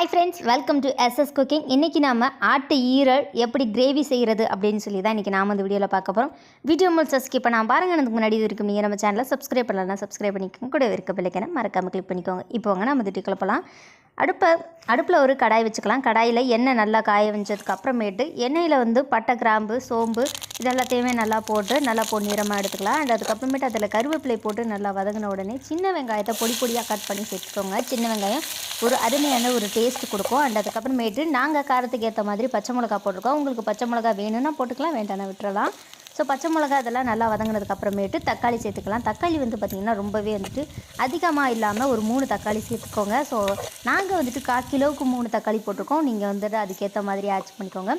Hi friends welcome to SS cooking இன்றைக்கி நாம் ஆட்டு ஈரல் எப்படி கிரேவி செய்கிறது அப்படின்னு சொல்லி தான் இன்றைக்கி நாம் அந்த வீடியோவில் பார்க்க போகிறோம் வீடியோ முழுச ஸ்கிப் நான் பாருங்க. அதுக்கு முன்னாடி இது இருக்கும் நீங்கள் நம்ம சேனலை சப்ஸ்கிரைப் பண்ணலாம் சப்ஸ்கிரைப் பண்ணிக்கோங்க. கூட இருக்க பிள்ளைக்கான மறக்காமல் கிளிக் பண்ணிக்கோங்க. இப்போ வாங்க நம்ம திட்டி போகலாம் அடுப்பை அடுப்பில் ஒரு கடாய் வச்சுக்கலாம். கடாயில் எண்ணெய் நல்லா காய வச்சதுக்கு அப்புறமேட்டு எண்ணெயில் வந்து பட்டை கிராம்பு சோம்பு இது எல்லாத்தையுமே நல்லா போட்டு நல்லா பொன்னிறமாக எடுத்துக்கலாம். அண்ட் அதுக்கப்புறமேட்டு அதில் கருவேப்பிலை போட்டு நல்லா வதங்கின உடனே சின்ன வெங்காயத்தை பொடி பொடியாக கட் பண்ணி சேர்த்துக்கோங்க. சின்ன வெங்காயம் ஒரு அருமையான ஒரு டேஸ்ட் கொடுக்கும். அண்ட் அதுக்கப்புறமேட்டு நாங்கள் காரத்துக்கு ஏற்ற மாதிரி பச்சை மிளகா போட்டிருக்கோம். உங்களுக்கு பச்சை மிளகா வேணும்னா போட்டுக்கலாம் வேண்டாம்னா விட்டுறலாம். ஸோ பச்சை மிளகா இதெல்லாம் நல்லா வதங்கினதுக்கு அப்புறமேட்டு தக்காளி சேர்த்துக்கலாம். தக்காளி வந்து பார்த்திங்கன்னா ரொம்பவே வந்துட்டு அதிகமாக இல்லாமல் ஒரு மூணு தக்காளி சேர்த்துக்கோங்க. ஸோ நாங்கள் வந்துட்டு கால் கிலோவுக்கு மூணு தக்காளி போட்டிருக்கோம். நீங்கள் வந்துட்டு அதுக்கேற்ற மாதிரி ஆட் பண்ணிக்கோங்க.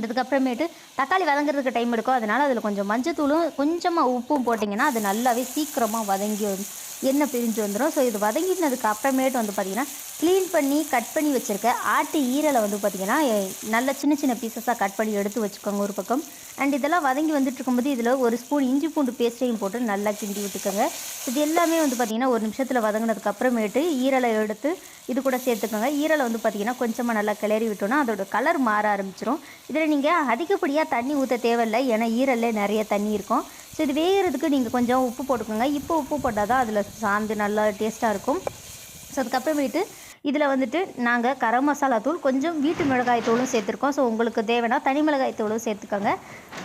அதுக்கப்புறமேட்டு தக்காளி வதங்குறதுக்கு டைம் எடுக்கும். அதனால் அதில் கொஞ்சம் மஞ்சத்தூளும் கொஞ்சமாக உப்பும் போட்டிங்கன்னா அது நல்லாவே சீக்கிரமாக வதங்கி எண்ணெய் பிரிஞ்சு வந்துடும் ஸோ இது வதங்கினதுக்கு அப்புறமேட்டு வந்து பார்த்திங்கன்னா க்ளீன் பண்ணி கட் பண்ணி வச்சுருக்க ஆட்டு ஈரலை வந்து பார்த்திங்கன்னா எ- நல்ல சின்ன சின்ன பீசஸாக கட் பண்ணி எடுத்து வச்சுக்கோங்க ஒரு பக்கம். அண்ட் இதெல்லாம் வதங்கி வந்துட்டு இருக்கும்போது இதில் ஒரு ஸ்பூன் இஞ்சி பூண்டு பேஸ்ட்டையும் போட்டு நல்லா கிண்டி விட்டுக்கோங்க. இது எல்லாமே வந்து பார்த்திங்கன்னா ஒரு நிமிஷத்தில் வதங்கினதுக்கு அப்புறமேட்டு ஈரலை எடுத்து இது கூட சேர்த்துக்கோங்க. ஈரலை வந்து பார்த்திங்கன்னா கொஞ்சமாக நல்லா கிளறி விட்டோன்னா அதோட கலர் மாற ஆரம்பிச்சிடும் இதில் நீங்கள் அதிகப்படியாக தண்ணி ஊற்ற தேவையில்லை ஏன்னா ஈரலில் நிறைய தண்ணி இருக்கும். ஸோ இது வேகிறதுக்கு நீங்கள் கொஞ்சம் உப்பு போட்டுக்கோங்க. இப்போ உப்பு போட்டால் தான் அதில் சாந்து நல்லா டேஸ்ட்டாக இருக்கும். ஸோ அதுக்கப்புறமேட்டு இதில் வந்துட்டு நாங்கள் கரம் மசாலா தூள் கொஞ்சம் வீட்டு மிளகாய் தூளும் சேர்த்துருக்கோம். ஸோ உங்களுக்கு தேவைன்னா தனி மிளகாய் தூளும் சேர்த்துக்கோங்க.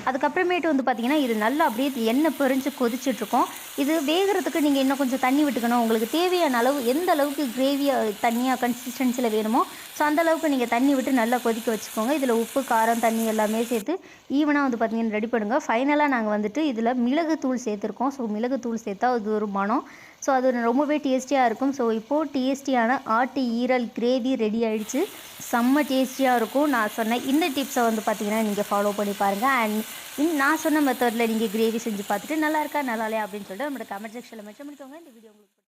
அதுக்கப்புறமேட்டு வந்து பார்த்திங்கன்னா இது நல்லா அப்படியே எண்ணெய் பொறிஞ்சு கொதிச்சிட்ருக்கோம். இது வேகிறதுக்கு நீங்கள் இன்னும் கொஞ்சம் தண்ணி விட்டுக்கணும். உங்களுக்கு தேவையான அளவு எந்த அளவுக்கு கிரேவியாக தண்ணியாக கன்சிஸ்டன்சியில் வேணுமோ ஸோ அந்த அளவுக்கு நீங்கள் தண்ணி விட்டு நல்லா கொதிக்க வச்சுக்கோங்க. இதில் உப்பு காரம் தண்ணி எல்லாமே சேர்த்து ஈவனாக வந்து பார்த்திங்கன்னா ரெடி பண்ணுங்கள் ஃபைனலாக நாங்கள் வந்துட்டு இதில் மிளகு தூள் சேர்த்துருக்கோம். ஸோ மிளகுத்தூள் சேர்த்தா அது ஒரு மனம். ஸோ அது ரொம்பவே டேஸ்டியாக இருக்கும். ஸோ இப்போது டேஸ்டியான ஆட்டு ஈரல் கிரேவி ரெடி ஆகிடுச்சு செம்ம டேஸ்டியாக இருக்கும். நான் சொன்ன இந்த டிப்ஸை வந்து பார்த்தீங்கன்னா நீங்கள் ஃபாலோ பண்ணி பாருங்கள் அண்ட் இன் நான் சொன்ன மெத்தடில் நீங்கள் கிரேவி செஞ்சு பார்த்துட்டு நல்லா இருக்கா நல்லா இல்லையா அப்படின்னு சொல்லிட்டு நம்மளோட கமெண்ட் செக்ஷனில் மெச்சம் பண்ணிக்கோங்க இந்த வீடியோ உங்களுக்கு